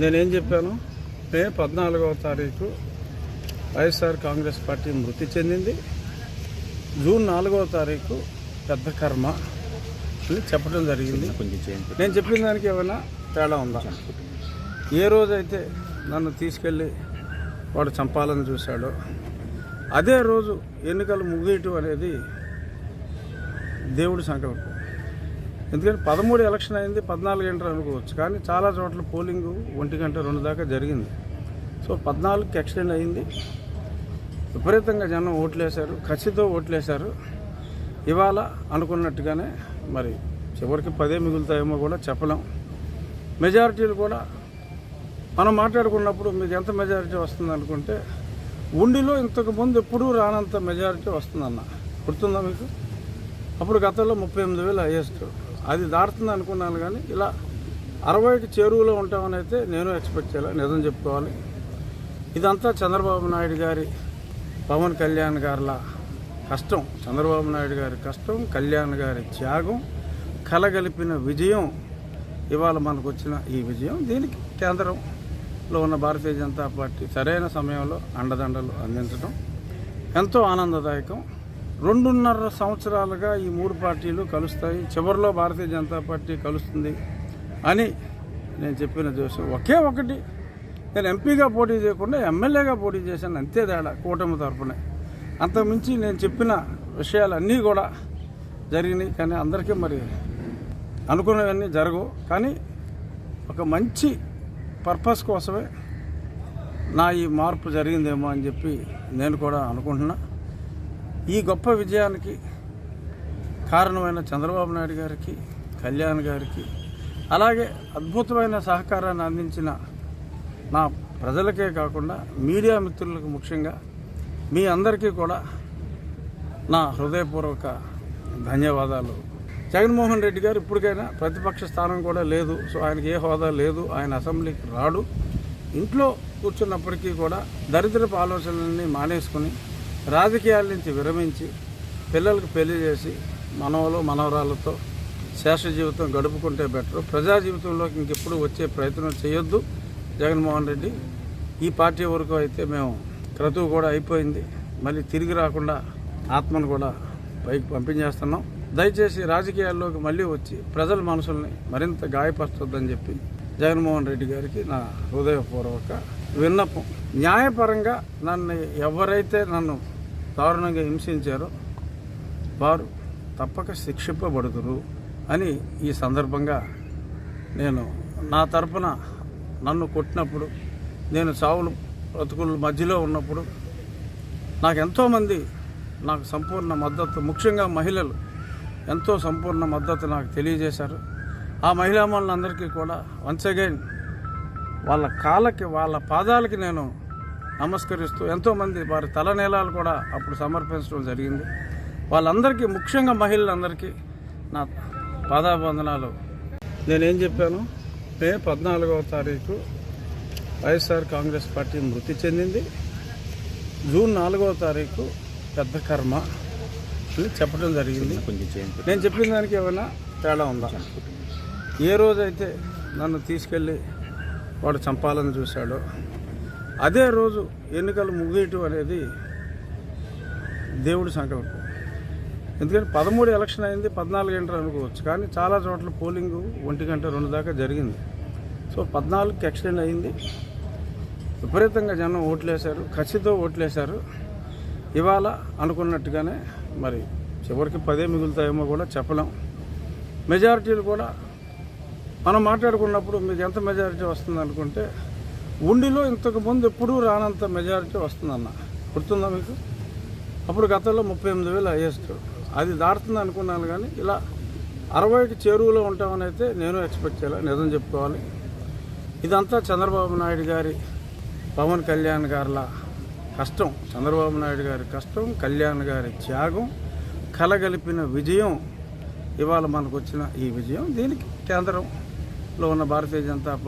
నేనేం చెప్పాను? మే పద్నాలుగవ తారీఖు వైఎస్ఆర్ కాంగ్రెస్ పార్టీ మృతి చెందింది. జూన్ నాలుగవ తారీఖు పెద్ద కర్మ అని చెప్పడం జరిగింది. కొంచెం చేయండి నేను చెప్పిన దానికి ఏమైనా తేడా ఉందా? ఏ రోజైతే నన్ను తీసుకెళ్ళి వాడు చంపాలని చూశాడో అదే రోజు ఎన్నికలు ముగియటం అనేది దేవుడి సంకల్పం. ఎందుకంటే పదమూడు ఎలక్షన్ అయింది పద్నాలుగు గంటలు అనుకోవచ్చు. కానీ చాలా చోట్ల పోలింగ్ ఒంటి గంట రెండు దాకా జరిగింది. సో పద్నాలుగుకి ఎక్స్టెండ్ అయింది. విపరీతంగా జనం ఓట్లేశారు ఖచ్చితంగా ఓట్లేశారు. ఇవాళ అనుకున్నట్టుగానే మరి చివరికి పదే మిగులుతాయేమో కూడా చెప్పలేం. మెజారిటీలు కూడా మనం మాట్లాడుకున్నప్పుడు మీకు ఎంత మెజారిటీ వస్తుంది అనుకుంటే ఉండిలో ఇంతకుముందు ఎప్పుడూ రానంత మెజారిటీ వస్తుందన్న. గుర్తుందా మీకు? అప్పుడు గతంలో ముప్పై ఎనిమిది వేలు హైయెస్ట్. అది దాటుతుంది అనుకున్నాను కానీ ఇలా అరవైకి చేరువలో ఉంటామని అయితే నేను ఎక్స్పెక్ట్ చేయాలి నిజం చెప్పుకోవాలి. ఇదంతా చంద్రబాబు నాయుడు గారి పవన్ కళ్యాణ్ గారిలా కష్టం. చంద్రబాబు నాయుడు గారి కష్టం కళ్యాణ్ గారి త్యాగం కలగలిపిన విజయం ఇవాళ మనకు వచ్చిన ఈ విజయం దీనికి కేంద్రంలో ఉన్న భారతీయ జనతా పార్టీ సరైన సమయంలో అండదండలు అందించడం ఎంతో ఆనందదాయకం. రెండున్నర సంవత్సరాలుగా ఈ మూడు పార్టీలు కలుస్తాయి. చివరిలో భారతీయ జనతా పార్టీ కలుస్తుంది అని నేను చెప్పిన జోషం ఒకే ఒకటి. నేను ఎంపీగా పోటీ చేయకుండా ఎమ్మెల్యేగా పోటీ చేశాను. అంతే తేడా కూటమి తరపునే. అంతకుమించి నేను చెప్పిన విషయాలన్నీ కూడా జరిగినాయి. కానీ అందరికీ మరి అనుకున్నవన్నీ జరగవు. కానీ ఒక మంచి పర్పస్ కోసమే నా ఈ మార్పు జరిగిందేమో అని చెప్పి నేను కూడా అనుకుంటున్నా. ఈ గొప్ప విజయానికి కారణమైన చంద్రబాబు నాయుడు గారికి కళ్యాణ్ గారికి అలాగే అద్భుతమైన సహకారాన్ని అందించిన నా ప్రజలకే కాకుండా మీడియా మిత్రులకు ముఖ్యంగా మీ అందరికీ కూడా నా హృదయపూర్వక ధన్యవాదాలు. జగన్మోహన్ రెడ్డి గారు ఇప్పటికైనా ప్రతిపక్ష స్థానం కూడా లేదు. సో ఆయనకి ఏ హోదా లేదు. ఆయన అసెంబ్లీకి రాడు. ఇంట్లో కూర్చున్నప్పటికీ కూడా దరిద్రపు ఆలోచనలన్నీ మానేసుకుని రాజకీయాల నుంచి విరమించి పిల్లలకు పెళ్ళి చేసి మనవలు మనవరాలతో శేష జీవితం గడుపుకుంటే బెటర్. ప్రజా జీవితంలోకి ఇంకెప్పుడు వచ్చే ప్రయత్నం చేయొద్దు. జగన్మోహన్ రెడ్డి ఈ పార్టీ వరకు అయితే మేము క్రతువు కూడా అయిపోయింది. మళ్ళీ తిరిగి రాకుండా ఆత్మను కూడా పైకి పంపించేస్తున్నాం. దయచేసి రాజకీయాల్లోకి మళ్ళీ వచ్చి ప్రజల మనసుల్ని మరింత గాయపరచొద్దని చెప్పి జగన్మోహన్ రెడ్డి గారికి నా హృదయపూర్వక విన్నపం. న్యాయపరంగా నన్ను ఎవరైతే నన్ను దారుణంగా హింసించారో. వారు తప్పక శిక్షింపబడుతురు అని ఈ సందర్భంగా నేను నా తరపున నన్ను కొట్టినప్పుడు నేను చావులు బ్రతుకుల మధ్యలో ఉన్నప్పుడు నాకు ఎంతోమంది నాకు సంపూర్ణ మద్దతు ముఖ్యంగా మహిళలు ఎంతో సంపూర్ణ మద్దతు నాకు తెలియజేశారు. ఆ మహిళామణులందరికీ కూడా వన్స్ అగైన్ వాళ్ళ కాళ్ళకి వాళ్ళ పాదాలకి నేను నమస్కరిస్తూ ఎంతోమంది వారి తలనీలాలు కూడా అప్పుడు సమర్పించడం జరిగింది. వాళ్ళందరికీ ముఖ్యంగా మహిళలందరికీ నా పాదాబంధనాలు నేనేం చెప్పాను? మే పద్నాలుగవ తారీఖు వైఎస్ఆర్ కాంగ్రెస్ పార్టీ మృతి చెందింది. జూన్ నాలుగవ తారీఖు పెద్ద కర్మ అని చెప్పడం జరిగింది. కొంచెం నేను చెప్పిన దానికి ఏమైనా తేడా ఉందా? ఏ రోజైతే నన్ను తీసుకెళ్ళి వాడు చంపాలని చూశాడో అదే రోజు ఎన్నికలు ముగియటం అనేది దేవుడి సంకల్పం. ఎందుకంటే పదమూడు ఎలక్షన్ అయింది పద్నాలుగు గంటలు అనుకోవచ్చు. కానీ చాలా చోట్ల పోలింగ్ ఒంటి గంట రెండు దాకా జరిగింది. సో పద్నాలుగుకి ఎక్స్టెండ్ అయింది. విపరీతంగా జనం ఓట్లేశారు ఖచ్చితంగా ఓట్లేశారు. ఇవాళ అనుకున్నట్టుగానే మరి చివరికి పదే మిగులుతాయేమో కూడా చెప్పలేం. మెజారిటీలు కూడా మనం మాట్లాడుకున్నప్పుడు మీకు ఎంత మెజారిటీ వస్తుంది అనుకుంటే ఉండిలో ఇంతకు ముందు ఎప్పుడూ రానంత మెజారిటీ వస్తుందన్న. గుర్తుందా మీకు? అప్పుడు గతంలో ముప్పై ఎనిమిది వేలు హైయెస్ట్. అది దాటుతుంది అనుకున్నాను కానీ ఇలా అరవైకి చేరువలో ఉంటామని అయితే నేను ఎక్స్పెక్ట్ చేయాలి నిజం చెప్పుకోవాలి. ఇదంతా చంద్రబాబు నాయుడు గారి పవన్ కళ్యాణ్ గారిలా కష్టం. చంద్రబాబు నాయుడు గారి కష్టం కళ్యాణ్ గారి త్యాగం కలగలిపిన విజయం. ఇవాళ మనకు వచ్చిన ఈ విజయం దీనికి కేంద్రంలో ఉన్న భారతీయ జనతా పార్టీ